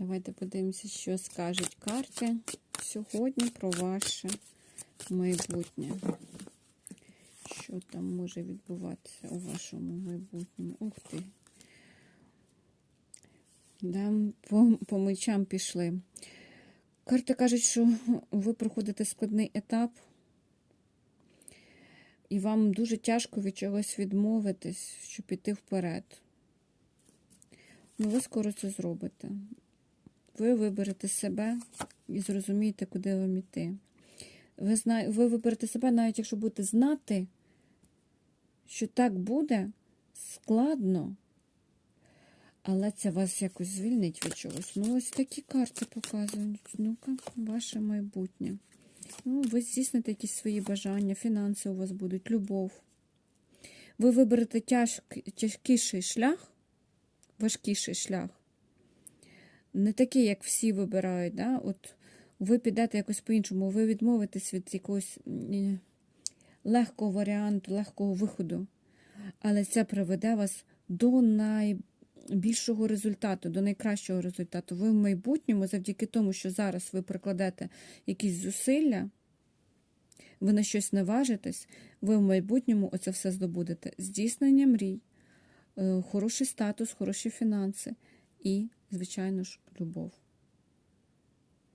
Давайте подивимося, що скажуть карти сьогодні про ваше майбутнє. Що там може відбуватися у вашому майбутньому? Ух ти. Да, по, по мечам пішли. Карти кажуть, що ви проходите складний етап, і вам дуже тяжко від чогось відмовитись, щоб піти вперед. Ну, ви скоро це зробите. Ви виберете себе і зрозумієте, куди вам іти. Ви, зна... ви виберете себе, навіть якщо будете знати, що так буде складно, але це вас якось звільнить від чогось. Ну, ось такі карти показують. Ну-ка, ваше майбутнє. Ну, ви здійсните якісь свої бажання, фінанси у вас будуть, любов. Ви виберете тяжк... тяжкіший шлях, важкіший шлях. Не такий, як всі вибирають. Да? От ви підете якось по-іншому, ви відмовитесь від якогось легкого варіанту, легкого виходу. Але це приведе вас до найбільшого результату, до найкращого результату. Ви в майбутньому, завдяки тому, що зараз ви прикладете якісь зусилля, ви на щось наважитесь, ви в майбутньому оце все здобудете. Здійснення мрій, е, хороший статус, хороші фінанси і, звичайно ж, любов.